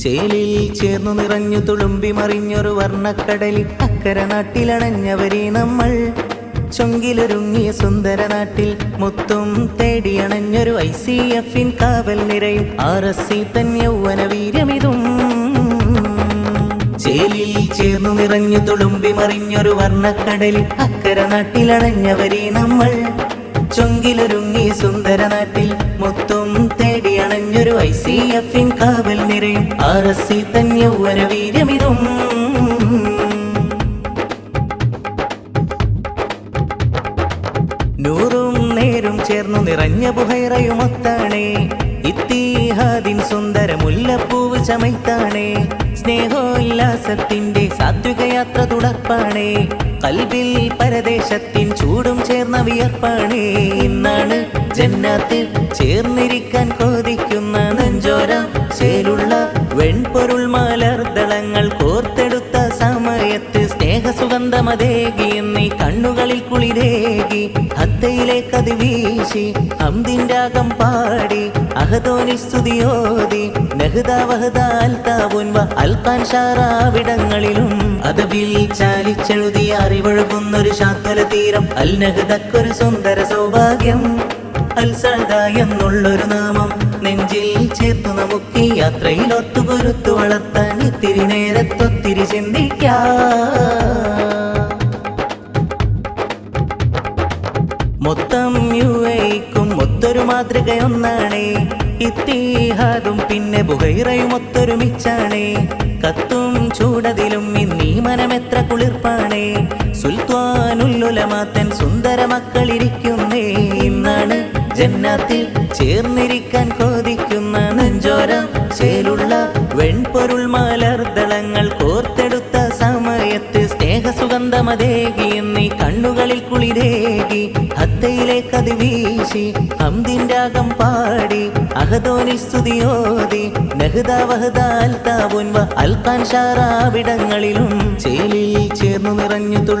ചേലിൽ ചേർന്നു നിറഞ്ഞു തുളുമ്പി മറിഞ്ഞൊരു വർണക്കടലിൽ അക്കര നാട്ടിലണഞ്ഞവരെ നമ്മൾ. ചൊങ്കിലൊരുങ്ങിയ സുന്ദര നാട്ടിൽ മുത്തും തേടിയണഞ്ഞൊരു ഐ സി എഫിൻ കാവൽ നിരയും ആർ എസ് സി തൻ യൗവന ചേലിൽ ചേർന്നു നിറഞ്ഞു തുളുമ്പി മറിഞ്ഞൊരു വർണക്കടലിൽ അക്കര നാട്ടിലണഞ്ഞവരെ നമ്മൾ. ചൊങ്കിലൊരുങ്ങിയ സുന്ദര നാട്ടിൽ മുത്തും ഐ സി എഫിൻ കാവൽ നിറയും ആർ എസ് സി തൻ യൗവന നൂറും നേരും ചേർന്നു നിറഞ്ഞ ബുഹൈറയുമൊത്താണേ ഇത്തിഹാദിൻ സുന്ദര മുല്ലപ്പൂവ് ചമയ്ത്താണേ. സ്നേഹോല്ലാസത്തിന്റെ സാത്വികയാത്ര തുടർപ്പാണേ. കൽവിൽ പരദേശത്തിൻ ചൂടും ചേർന്ന വിയർപ്പാണേ. ഇന്നാണ് ജന്നാത്തിൽ ചേർന്നിരിക്കാൻ കൊതിക്കുന്ന നെഞ്ചോര ചേലുള്ള വെൺപൊരുൾ മലർദളങ്ങൾ കോർത്തെടുത്ത സമയത്ത് സ്നേഹസുഗന്ധമതേകി എന്നീ കണ്ണുകളിൽ കുളിരേകി ഹത്തയിലേക്ക് അത് വീശി ഹംദിന്റെ അകം പാടി അഹദോനി സ്തുതിയോതി ിടങ്ങളിലും ഷാറാവിടങ്ങളിലും അതബിൽ ചാലിച്ചെഴുതിയ അറിവഴുകുന്നൊരു ശാന്തല തീരം അൽ നഹദക്കൊരു സുന്ദര സൗഭാഗ്യം അൽസദ എന്നുള്ളൊരു നാമം നെഞ്ചിൽ ചേർത്തു നമുക്ക് യാത്രയിൽ യാത്രയിൽ ഒത്തുകൊരുത്തു വളർത്താൻ ഇത്തിരി നേരത്തൊത്തിരി ചിന്തിക്കാം. മൊത്തം യു എക്കും ഒത്തൊരു മാതൃകയൊന്നാണേ. ഇത്തിഹാദും പിന്നെ ബുഹൈറയും ഒത്തൊരുമിച്ചാണേ. കത്തും ചൂടതിലും ഇന്നീ മനമെത്ര കുളിർപ്പാണേ. സുൽത്താനുല്ലുലമാത്തൻ സുന്ദര മക്കളിരിക്കുന്നേ. ഇന്നാണ് ജന്നാത്തിൽ ചേർന്നിരിക്കാൻ കൊതിക്കുന്ന മലർദളങ്ങൾ കോർത്തെടുത്ത സമയത്ത് സ്നേഹസുഗന്ധമതേകി എന്നീ കണ്ണുകളിൽ കുളിരേകി ഹത്തയിലേക്ക് അത് വീശി ഹംദിന്റെ പാടി അഹദോനി സ്തുതിയോതി അൽക്കാൻ ഷാറാവിടങ്ങളിലും ചേലിൽ ചേർന്നു നിറഞ്ഞു തുളും